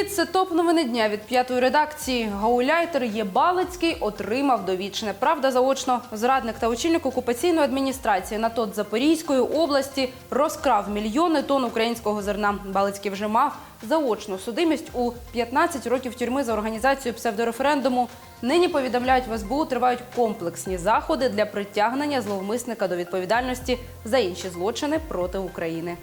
Привіт, це топ новини дня від п'ятої редакції. Гауляйтер Єбалицький отримав довічне. Правда, заочно зрадник та очільник окупаційної адміністрації на тот Запорізької області розкрав мільйони тонн українського зерна. Балицький вже мав заочну судимість у 15 років тюрми за організацію псевдореферендуму. Нині повідомляють в СБУ, тривають комплексні заходи для притягнення зловмисника до відповідальності за інші злочини проти України.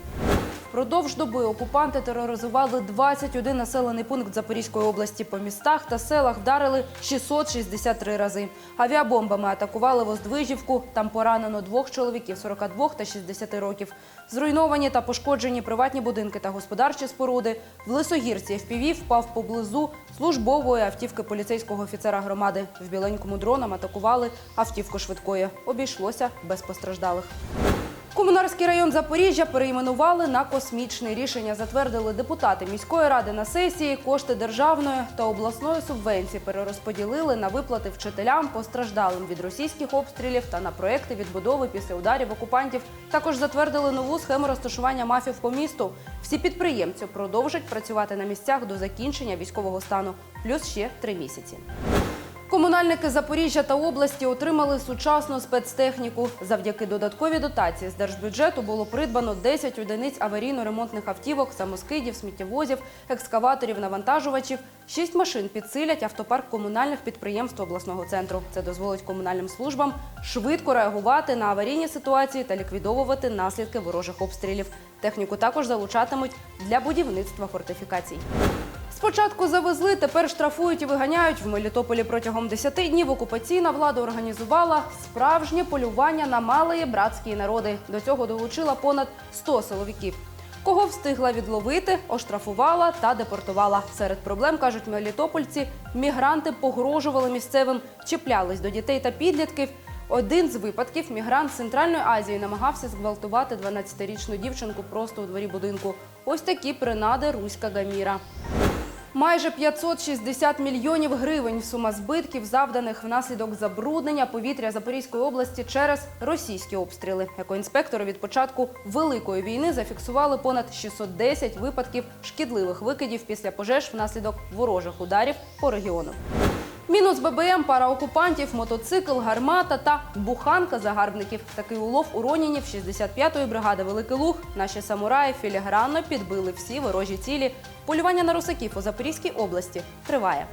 Впродовж доби окупанти тероризували 21 населений пункт Запорізької області по містах та селах вдарили 663 рази. Авіабомбами атакували Воздвижівку. Там поранено двох чоловіків 42 та 60 років. Зруйновані та пошкоджені приватні будинки та господарчі споруди. В Лисогірці ФПВ впав поблизу службової автівки поліцейського офіцера громади. В біленькому дроном атакували автівку швидкої. Обійшлося без постраждалих. Комунарський район Запоріжжя перейменували на космічний. Рішення затвердили депутати міської ради на сесії. Кошти державної та обласної субвенції перерозподілили на виплати вчителям, постраждалим від російських обстрілів та на проекти відбудови після ударів окупантів. Також затвердили нову схему розташування мафів по місту. Всі підприємці продовжать працювати на місцях до закінчення військового стану, плюс ще три місяці. Комунальники Запоріжжя та області отримали сучасну спецтехніку. Завдяки додатковій дотації з держбюджету було придбано 10 одиниць аварійно-ремонтних автівок, самоскидів, сміттєвозів, екскаваторів, навантажувачів. Шість машин підсилять автопарк комунальних підприємств обласного центру. Це дозволить комунальним службам швидко реагувати на аварійні ситуації та ліквідовувати наслідки ворожих обстрілів. Техніку також залучатимуть для будівництва фортифікацій. Спочатку завезли, тепер штрафують і виганяють. В Мелітополі протягом 10 днів окупаційна влада організувала справжнє полювання на малої братські народи. До цього долучила понад 100 силовиків. Кого встигла відловити, оштрафувала та депортувала. Серед проблем кажуть мелітопольці, мігранти погрожували місцевим, чіплялись до дітей та підлітків. Один з випадків мігрант з Центральної Азії намагався зґвалтувати 12-річну дівчинку просто у дворі будинку. Ось такі принади руська гаміра. Майже 560 мільйонів гривень сума збитків, завданих внаслідок забруднення повітря Запорізької області через російські обстріли. Екоінспектори від початку великої війни зафіксували понад 610 випадків шкідливих викидів після пожеж внаслідок ворожих ударів по регіону. Мінус ББМ, пара окупантів, мотоцикл, гармата та буханка загарбників. Такий улов у Ронінів 65-ї бригади Великий Луг. Наші самураї філігранно підбили всі ворожі цілі. Полювання на русаків у Запорізькій області триває.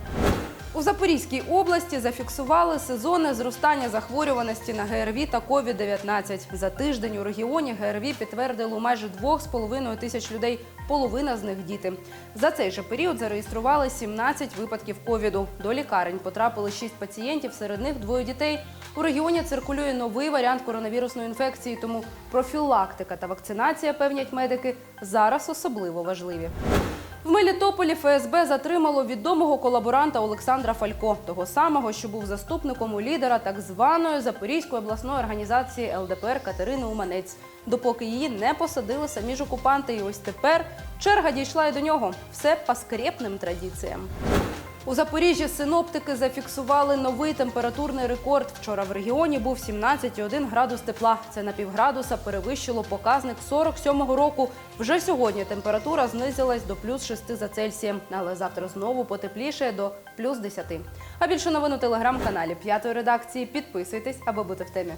У Запорізькій області зафіксували сезонне зростання захворюваності на ГРВІ та COVID-19. За тиждень у регіоні ГРВІ підтвердило майже 2,5 тисяч людей, половина з них діти. За цей же період зареєстрували 17 випадків ковіду. До лікарень потрапили 6 пацієнтів, серед них двоє дітей. У регіоні циркулює новий варіант коронавірусної інфекції, тому профілактика та вакцинація, певнять медики, зараз особливо важливі. В Мелітополі ФСБ затримало відомого колаборанта Олександра Фалько, того самого, що був заступником у лідера так званої Запорізької обласної організації ЛДПР Катерини Уманець. Допоки її не посадили самі ж окупанти, і ось тепер черга дійшла і до нього. Все по скрепним традиціям. У Запоріжжі синоптики зафіксували новий температурний рекорд. Вчора в регіоні був 17,1 градус тепла. Це на півградуса перевищило показник 47-го року. Вже сьогодні температура знизилась до плюс 6 за Цельсієм, але завтра знову потепліше до плюс 10. А більше новин у телеграм-каналі п'ятої редакції. Підписуйтесь, аби бути в темі.